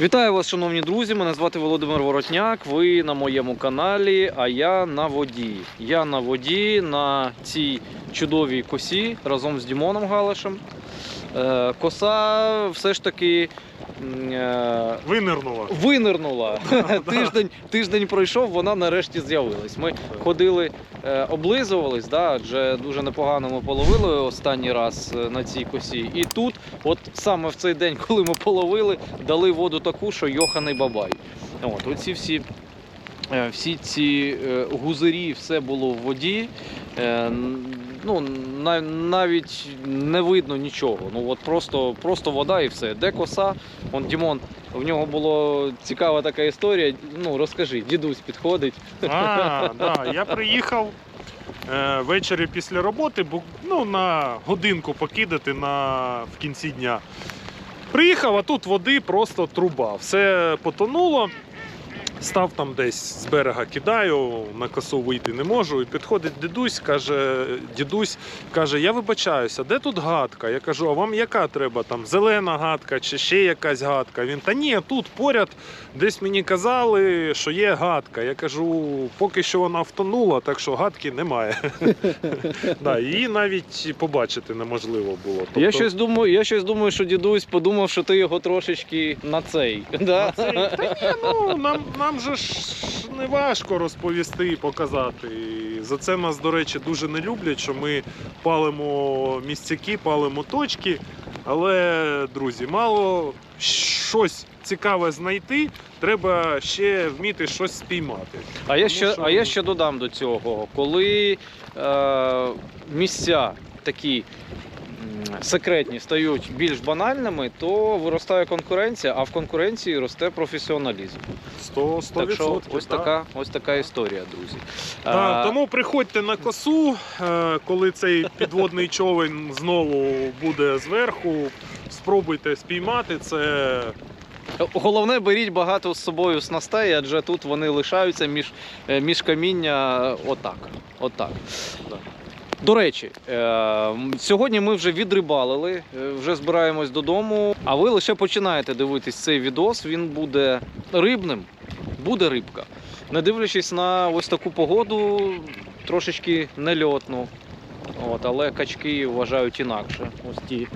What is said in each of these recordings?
Вітаю вас, шановні друзі. Мене звати Володимир Воротняк. Ви на моєму каналі, а я на воді. Я на воді на цій чудовій косі разом з Дімоном Галишем. Е, Коса все ж таки е, Винирнула. винирнула. тиждень, тиждень пройшов, вона нарешті з'явилась. Ми ходили, е, облизувались, да, адже дуже непогано ми половили останній раз на цій косі. І тут, от саме в цей день, коли ми половили, дали воду таку, що йоханий бабай. От, оці всі. Всі ці гузирі, все було в воді. Ну, на- навіть не видно нічого. Ну от просто, просто вода і все. Де коса? Он Дімон, в нього була цікава така історія. Ну розкажи, дідусь підходить. А, да. Я приїхав е, ввечері після роботи, бу- ну, на годинку покидати на, в кінці дня. Приїхав, а тут води просто труба. Все потонуло. Став там десь з берега кидаю, на косу вийти не можу. І підходить дідусь, каже, дідусь каже: Я вибачаюся, де тут гадка? Я кажу, а вам яка треба? Там зелена гадка чи ще якась гадка? Він та ні, тут поряд десь мені казали, що є гадка. Я кажу, поки що вона втонула, так що гадки немає. Її навіть побачити неможливо було. Я Тобто- щось думаю, я щось думаю, що дідусь подумав, що ти його трошечки на цей. Та ні, ну нам, нам же ж не важко розповісти і показати. І за це нас, до речі, дуже не люблять, що ми палимо місцяки, палимо точки. Але, друзі, мало щось цікаве знайти, треба ще вміти щось спіймати. А я Тому ще, що- а я ще додам до цього, коли е, місця такі секретні стають більш банальними, то виростає конкуренція, а в конкуренції росте професіоналізм. 100, 100%. Так що ось да. така, ось така історія, друзі. Так, А, тому приходьте на косу, е, коли цей підводний човен знову буде зверху. Спробуйте спіймати це. Головне, беріть багато з собою снастей, адже тут вони лишаються між, е, між каміння отак. отак. До речі, е, сьогодні ми вже відрибалили, е, вже збираємось додому. А ви лише починаєте дивитись цей відос. Він буде рибним, буде рибка. Не дивлячись на ось таку погоду, трошечки нельотну. От, але качки вважають інакше. Ось ті.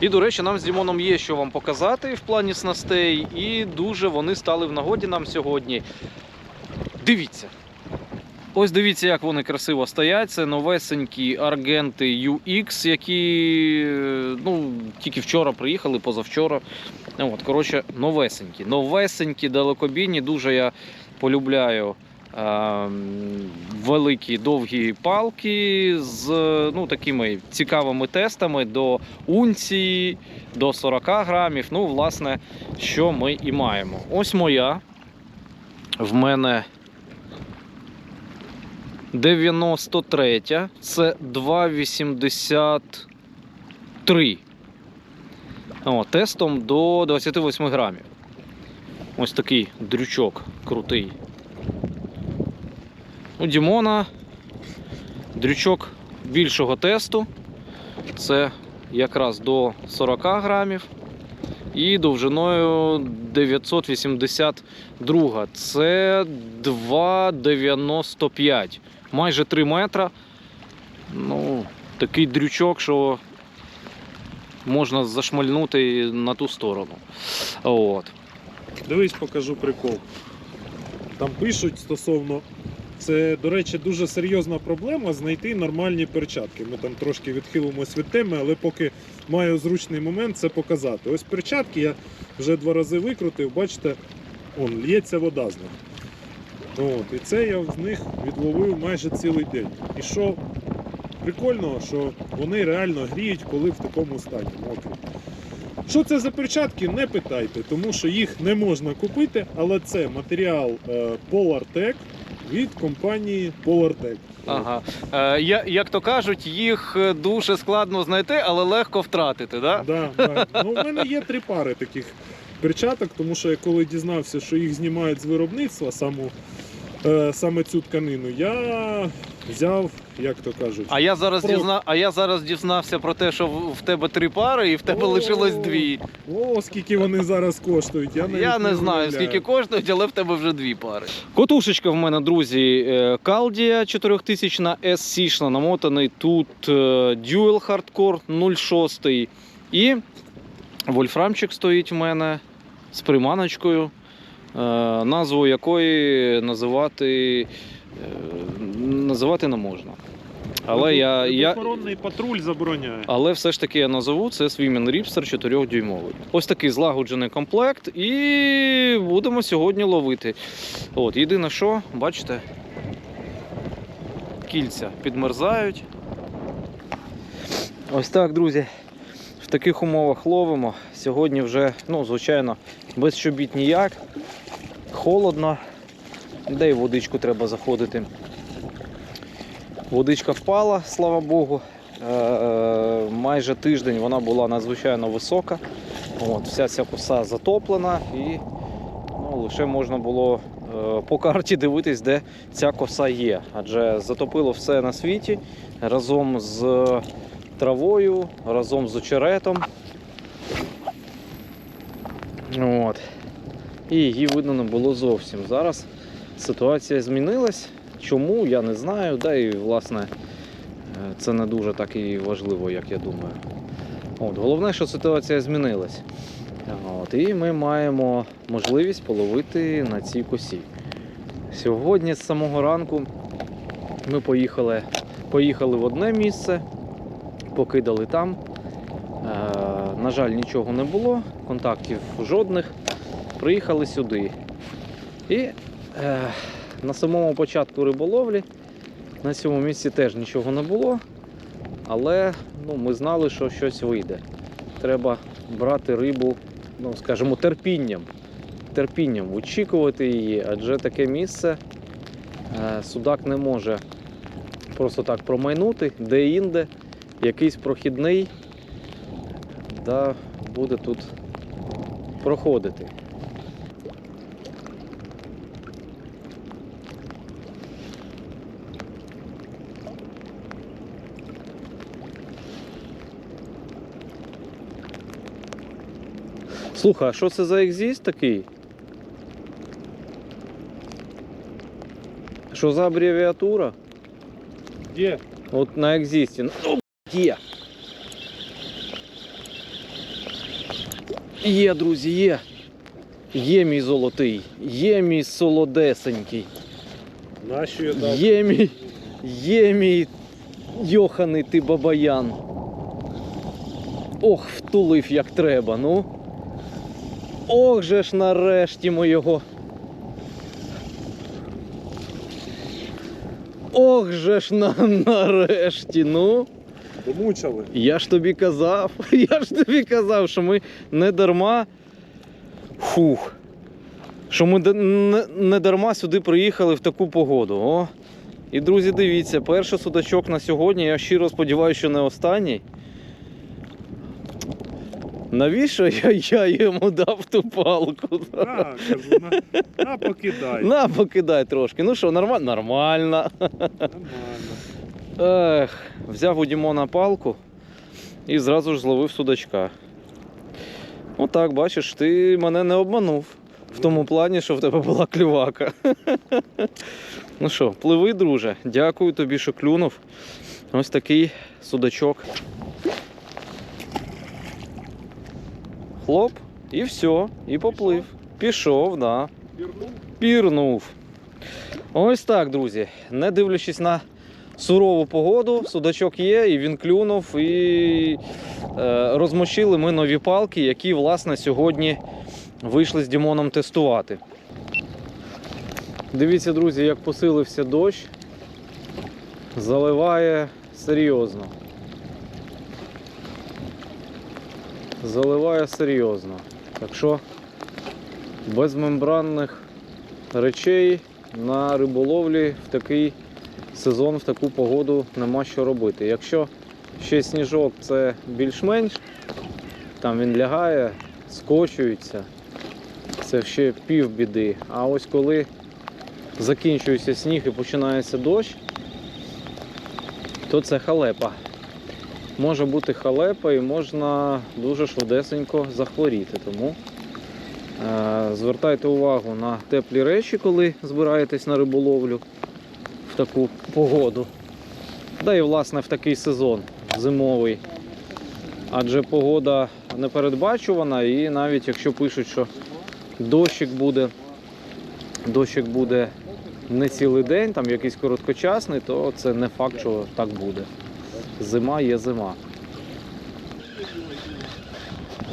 І, до речі, нам з Дімоном є що вам показати в плані снастей, і дуже вони стали в нагоді нам сьогодні. Дивіться. Ось дивіться, як вони красиво стоять. Це новесенькі аргенти UX, які е, ну, тільки вчора приїхали, позавчора. От, коротше, новесенькі. Новесенькі, далекобійні. Дуже я полюбляю ем, великі довгі палки з ну, такими цікавими тестами до унції, до 40 грамів. Ну, власне, що ми і маємо. Ось моя. В мене 93, це 2,83. О, тестом до 28 грамів. Ось такий дрючок крутий. У Дімона дрючок більшого тесту. Це якраз до 40 грамів. І довжиною 982. Це 2,95. Майже 3 метра. Ну, такий дрючок, що можна зашмальнути на ту сторону. От. Дивись, покажу прикол. Там пишуть стосовно. Це, до речі, дуже серйозна проблема знайти нормальні перчатки. Ми там трошки відхилимось від теми, але поки маю зручний момент це показати. Ось перчатки я вже два рази викрутив, бачите, он, лється вода з них. От, і це я з них відловив майже цілий день. І що прикольно, що вони реально гріють, коли в такому стані мокрі. Що це за перчатки, не питайте, тому що їх не можна купити, але це матеріал е, Polartec від компанії Polartec. Ага. Е, я- як то кажуть, їх е, дуже складно знайти, але легко втратити. Да? Да, да. Ну, в мене є три пари таких перчаток, тому що я коли дізнався, що їх знімають з виробництва, саму е, саме цю тканину, я взяв, як то кажуть, А я зараз Про- дізна... а я зараз дізнався про те, що в в тебе три пари, і в тебе О. лишилось дві. о, скільки вони зараз коштують. Я, навіть Я не знаю, уявляю. скільки коштують, але в тебе вже дві пари. Котушечка в мене, друзі, е, Калдія 4000 S-сішна, намотаний тут е, Dual Hardcore 06. І вольфрамчик стоїть в мене з приманочкою, назву якої називати, е, називати не можна. Але я, я, Охоронний патруль забороняє. але все ж таки я назову це Swimming Ripster 4 дюймовий. Ось такий злагоджений комплект, і будемо сьогодні ловити. От, єдине, що, бачите, кільця підмерзають. Ось так, друзі. В таких умовах ловимо. Сьогодні вже, ну, звичайно, без чобіт ніяк. Холодно. Де й водичку треба заходити. Водичка впала, слава Богу. Е, майже тиждень вона була надзвичайно висока. От, вся ця коса затоплена і ну, лише можна було е, по карті дивитись, де ця коса є. Адже затопило все на світі разом з травою, разом з очеретом. От. І її видно не було зовсім. Зараз ситуація змінилась. Чому, я не знаю. Да і власне е, це не дуже так і важливо, як я думаю. От, головне, що ситуація змінилась. От, і ми маємо можливість половити на цій косі. Сьогодні з самого ранку ми поїхали, поїхали в одне місце, покидали там. Е, на жаль, нічого не було, контактів жодних. Приїхали сюди. І е, на самому початку риболовлі на цьому місці теж нічого не було, але ну, ми знали, що щось вийде. Треба брати рибу, ну, скажімо, терпінням. Терпінням очікувати її, адже таке місце е, судак не може просто так промайнути, де-інде, якийсь прохідний, да, буде тут проходити. Слухай, а що це за екзіст такий? Що за абревіатура? Де? От на екзісті. Ну, є. Є, друзі, є. Є мій золотий, є мій солодесенький, Нащо я дав? є мій, є мій йоханий ти бабаян. Ох, втулив як треба, ну. Ох же ж нарешті ми його. Ох же ж на, нарешті, ну. Домучили. Я ж тобі казав, я ж тобі казав, що ми не дарма. Фух. Що ми не, не дарма сюди приїхали в таку погоду. О. І, друзі, дивіться, перший судачок на сьогодні, я щиро сподіваюся, що не останній. Навіщо я, я йому дав ту палку? На, кажу, на, на покидай. На, покидай трошки. Ну що, нормально? Нормально. Нормально. Ех, взяв у Дімона палку і зразу ж зловив судачка. Отак, бачиш, ти мене не обманув. В тому плані, що в тебе була клювака. ну що, пливи, друже. Дякую тобі, що клюнув. Ось такий судачок. Хлоп, і все, і поплив. Пішов, да. Пірнув? Ось так, друзі. Не дивлячись на сурову погоду, судачок є, і він клюнув. І е, розмочили ми нові палки, які, власне, сьогодні вийшли з Дімоном тестувати. Дивіться, друзі, як посилився дощ. Заливає серйозно. Заливає серйозно. Так що без мембранних речей на риболовлі в такий сезон, в таку погоду нема що робити. Якщо ще сніжок це більш-менш, там він лягає, скочується, це ще пів біди. А ось коли закінчується сніг і починається дощ, то це халепа. Може бути халепа і можна дуже швидесенько захворіти. Тому е, звертайте увагу на теплі речі, коли збираєтесь на риболовлю в таку погоду. Да і власне в такий сезон зимовий. Адже погода непередбачувана, і навіть якщо пишуть, що дощик буде, дощик буде не цілий день, там якийсь короткочасний, то це не факт, що так буде. Зима є зима.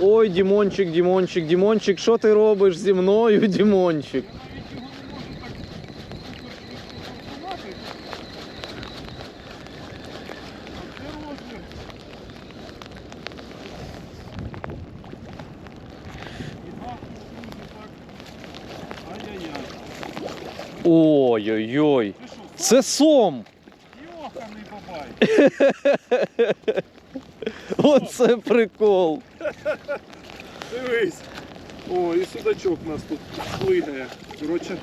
Ой, Дімончик, Дімончик, Дімончик, що ти робиш зі мною, Дімончик? Ой-ой-ой. Це сом! Оце прикол. Дивись. О, і судачок у нас тут плигає. Коротше.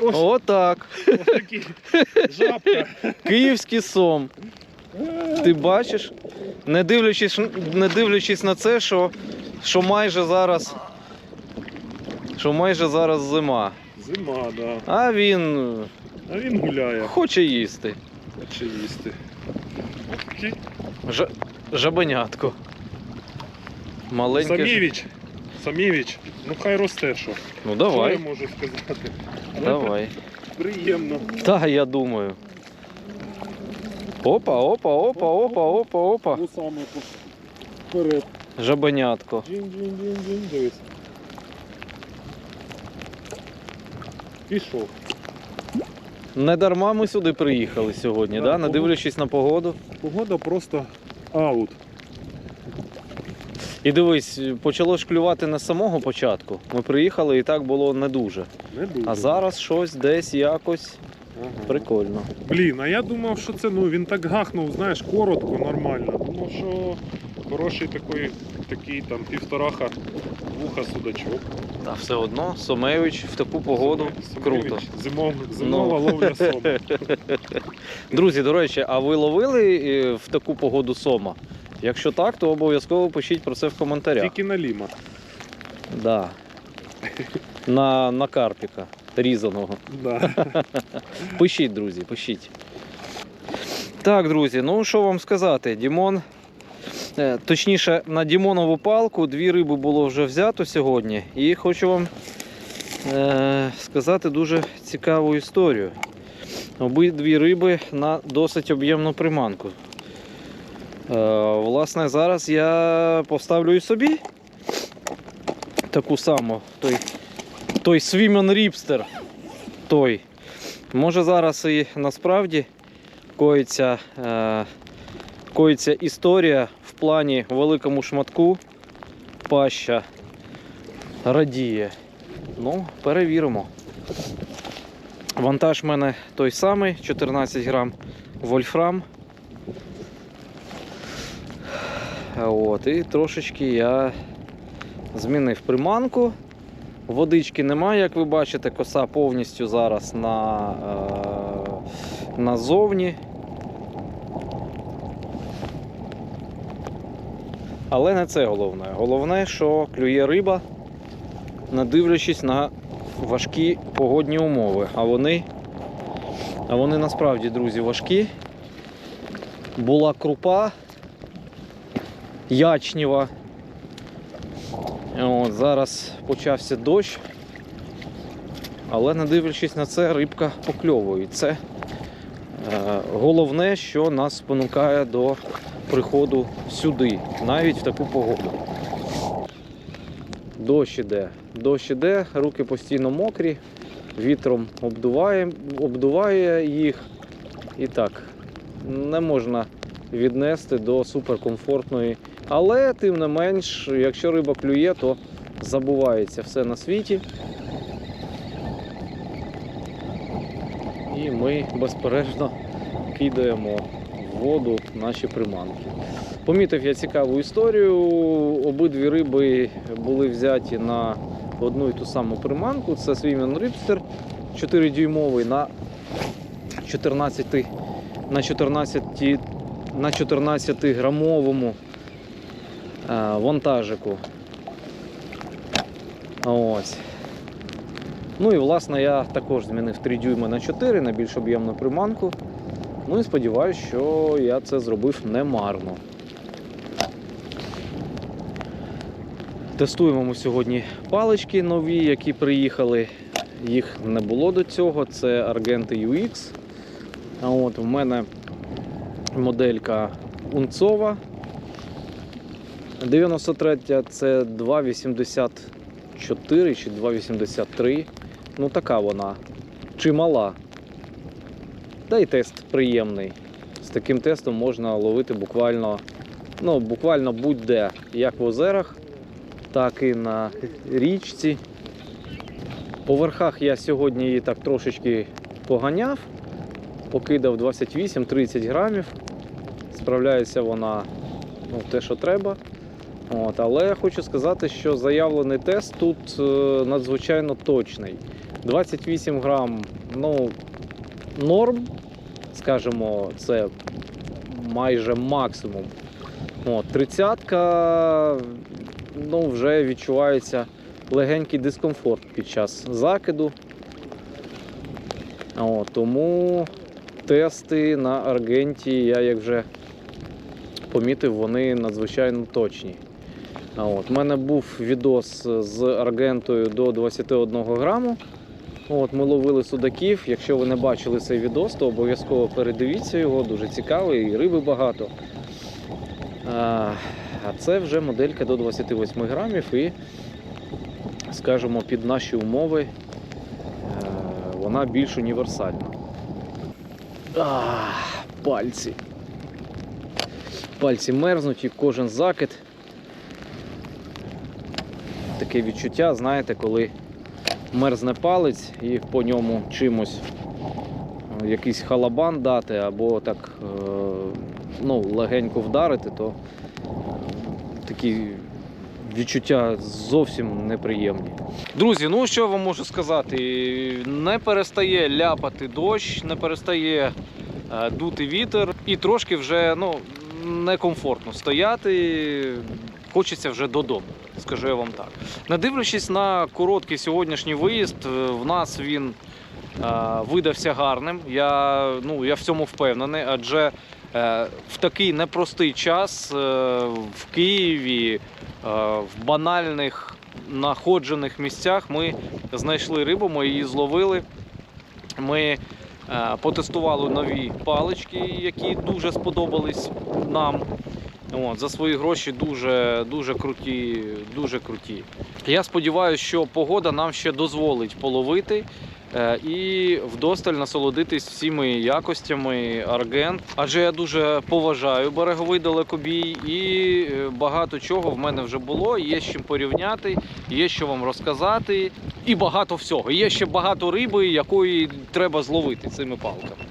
Отак. ось жабка. Київський сом. Ти бачиш? Не дивлячись, не дивлячись на це, що, що майже зараз. Що майже зараз зима. Зима, да. А він А він гуляє. хоче їсти. Хоче їсти. Ж... Жабенятко. Маленьке. Самівіч. Самівіч. Ну хай росте що. Ну Що я давай. можу сказати? Ну, Давай. Приємно. Та я думаю. Опа, опа, опа, опа, опа, опа. Вусами вперед. Жабенятко. Джин-джин-джин-джин. Дивись. Пішов. Не дарма ми сюди приїхали сьогодні, Да, да? не дивлячись на погоду. Погода просто аут. І дивись, почало ж клювати не з самого початку. Ми приїхали і так було не дуже. Не дуже. А зараз щось десь якось Ага. прикольно. Блін, а я думав, що це ну він так гахнув, знаєш, коротко, нормально. Думав, що хороший такий, такий там півтораха вуха судачок. Та все одно Сомевич в таку погоду Сумевич, круто. Зимов, зимова Ну. ловля сома. Друзі, до речі, а ви ловили е, в таку погоду сома? Якщо так, то обов'язково пишіть про це в коментарях. Тільки на ліма. Да. На, на карпіка різаного. Да. Пишіть, друзі, пишіть. Так, друзі, ну що вам сказати, Дімон. Е, Точніше, на Дімонову палку дві риби було вже взято сьогодні. І хочу вам е, сказати дуже цікаву історію. Обидві риби на досить об'ємну приманку. Е, власне, зараз я поставлю і собі таку саму. Той, той Свімен Ріпстер. Той. Може зараз і насправді коїться, е, коїться історія плані великому шматку паща радіє. Ну, перевіримо. Вантаж в мене той самий, 14 грам вольфрам. От, і трошечки я змінив приманку. Водички немає, як ви бачите, коса повністю зараз на, е, назовні. Але не це головне. Головне, що клює риба, не дивлячись на важкі погодні умови. А вони, а вони насправді, друзі, важкі. Була крупа ячнєва. От, зараз почався дощ. Але не дивлячись на це, рибка покльовує. Це головне, що нас спонукає до приходу сюди, навіть в таку погоду. Дощ іде. Дощ іде, руки постійно мокрі, вітром обдуває, обдуває їх. І так, не можна віднести до суперкомфортної. Але тим не менш, якщо риба клює, то забувається все на світі. І ми безперервно кидаємо воду наші приманки. Помітив я цікаву історію. Обидві риби були взяті на одну і ту саму приманку. Це Свімен Рипстер 4-дюймовий на 14 на 14 на 14 грамовому е, вантажику. Ось. Ну і власне я також змінив 3 дюйми на 4 на більш об'ємну приманку. Ну і сподіваюся, що я це зробив немарно. Тестуємо ми сьогодні палички нові, які приїхали. Їх не було до цього. Це Argente UX. А от в мене моделька унцова. 93 це 2,84 чи 2,83. Ну така вона. Чимала. Та й тест приємний. З таким тестом можна ловити буквально, ну, буквально будь-де, як в озерах, так і на річці. По верхах я сьогодні її так трошечки поганяв, покидав 28-30 грамів. Справляється вона ну, те, що треба. От, але я хочу сказати, що заявлений тест тут е, надзвичайно точний. 28 грам, ну, норм, скажімо, це майже максимум. От, 30-ка, ну, вже відчувається легенький дискомфорт під час закиду. От, тому тести на Аргенті, я як вже помітив, вони надзвичайно точні. У мене був відос з аргентою до 21 граму. От, ми ловили судаків. Якщо ви не бачили цей відос, то обов'язково передивіться його, дуже цікавий, і риби багато. А, це вже моделька до 28 грамів і, скажімо, під наші умови е, вона більш універсальна. А, пальці. Пальці мерзнуть і кожен закид. Таке відчуття, знаєте, коли мерзне палець і по ньому чимось е, якийсь халабан дати або так е, ну, легенько вдарити, то такі відчуття зовсім неприємні. Друзі, ну що вам можу сказати? Не перестає ляпати дощ, не перестає е, дути вітер, і трошки вже ну, некомфортно стояти. Хочеться вже додому, скажу я вам так. Не дивлячись на короткий сьогоднішній виїзд, е, в нас він е, видався гарним. Я, ну, я в цьому впевнений, адже е, в такий непростий час в Києві, в банальних находжених місцях ми знайшли рибу, ми її зловили. Ми потестували нові палички, які дуже сподобались нам. От, за свої гроші дуже, дуже круті, дуже круті. Я сподіваюся, що погода нам ще дозволить половити і вдосталь насолодитись всіми якостями аргент. Адже я дуже поважаю береговий далекобій і е, багато чого в мене вже було. Є з чим порівняти, є що вам розказати, і багато всього. Є ще багато риби, якої треба зловити цими палками.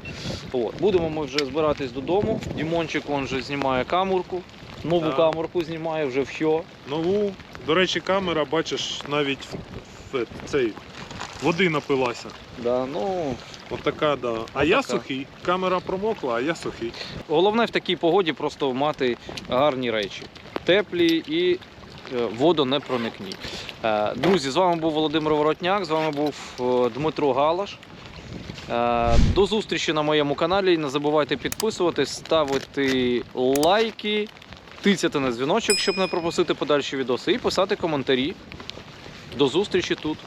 От. Будемо ми вже збиратись додому. Дімончик он вже знімає камурку. Нову Так. камурку знімає вже в що. Нову, до речі, камера, бачиш, навіть в, в цей води напилася. Да, ну, От да. А я Отака. сухий. Камера промокла, а я сухий. головне в такій погоді просто мати гарні речі. Теплі і е, водонепроникні. Е, Друзі, з вами був Володимир Воротняк, з вами був е, Дмитро Галаш. До зустрічі на моєму каналі. Не забувайте підписуватись, ставити лайки, тицяти на дзвіночок, щоб не пропустити подальші відоси, і писати коментарі. До зустрічі тут.